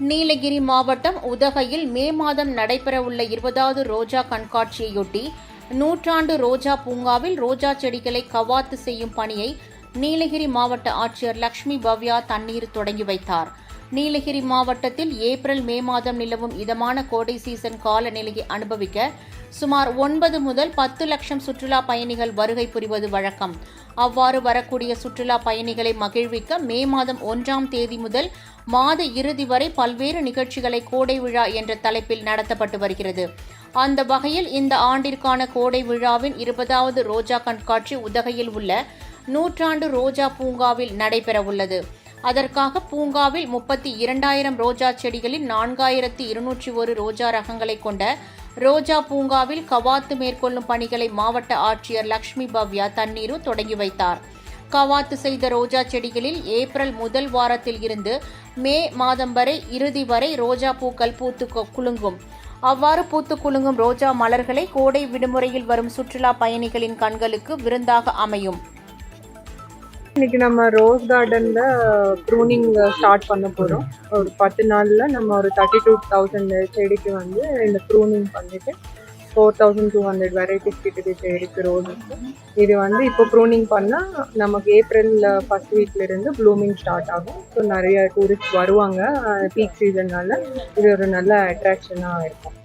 நீலகிரி மாவட்டம் உதகையில் மே மாதம் நடைபெறவுள்ள இருபதாவது ரோஜா கண்காட்சியையொட்டி நூற்றாண்டு ரோஜா பூங்காவில் ரோஜா செடிகளை கவாத்து செய்யும் பணியை நீலகிரி மாவட்ட ஆட்சியர் லக்ஷ்மி பவ்யா தண்ணீர் தொடங்கி வைத்தார். நீலகிரி மாவட்டத்தில் ஏப்ரல் மே மாதம் நிலவும் இதமான கோடை சீசன் காலநிலையை அனுபவிக்க சுமார் ஒன்பது முதல் பத்து லட்சம் சுற்றுலா பயணிகள் வருகை புரிவது வழக்கம். அவ்வாறு வரக்கூடிய சுற்றுலா பயணிகளை மகிழ்விக்க மே மாதம் ஒன்றாம் தேதி முதல் மாத இறுதி வரை பல்வேறு நிகழ்ச்சிகளை கோடை விழா என்ற தலைப்பில் நடத்தப்பட்டு வருகிறது. அந்த வகையில் இந்த ஆண்டிற்கான கோடை விழாவின் இருபதாவது ரோஜா கண்காட்சி உதகையில் உள்ள நூற்றாண்டு ரோஜா பூங்காவில் நடைபெறவுள்ளது. அதற்காக பூங்காவில் முப்பத்தி இரண்டாயிரம் ரோஜா செடிகளில் நான்காயிரத்தி இருநூற்றி ஒரு ரோஜா ரகங்களை கொண்ட ரோஜா பூங்காவில் கவாத்து மேற்கொள்ளும் பணிகளை மாவட்ட ஆட்சியர் லக்ஷ்மி பவ்யா தண்ணீரு தொடங்கி வைத்தார். கவாத்து செய்த ரோஜா செடிகளில் ஏப்ரல் முதல் வாரத்தில் இருந்து மே மாதம் வரை இறுதி வரை ரோஜா பூக்கள் பூத்து குலுங்கும். அவ்வாறு பூத்து குலுங்கும் ரோஜா மலர்களை கோடை விடுமுறையில் வரும் சுற்றுலா பயணிகளின் கண்களுக்கு விருந்தாக அமையும். இன்னைக்கு நம்ம ரோஸ் கார்டன்ல ப்ரூனிங் ஸ்டார்ட் பண்ண போறோம். ஒரு பத்து நாள்ல நம்ம ஒரு தேர்ட்டி டூ தௌசண்ட் செடிக்கு வந்து இந்த ப்ரூனிங் பண்ணிட்டு four thousand two hundred varieties கிட்ட செடிக்கு ரோஸ் இது வந்து இப்போ ப்ரூனிங் பண்ணா நமக்கு ஏப்ரல்ல ஃபர்ஸ்ட் வீக்ல இருந்து ப்ளூமிங் ஸ்டார்ட் ஆகும். ஸோ நிறைய டூரிஸ்ட் வருவாங்க பீக் சீசன்னால இது ஒரு நல்ல அட்ராக்ஷனாக இருக்கும்.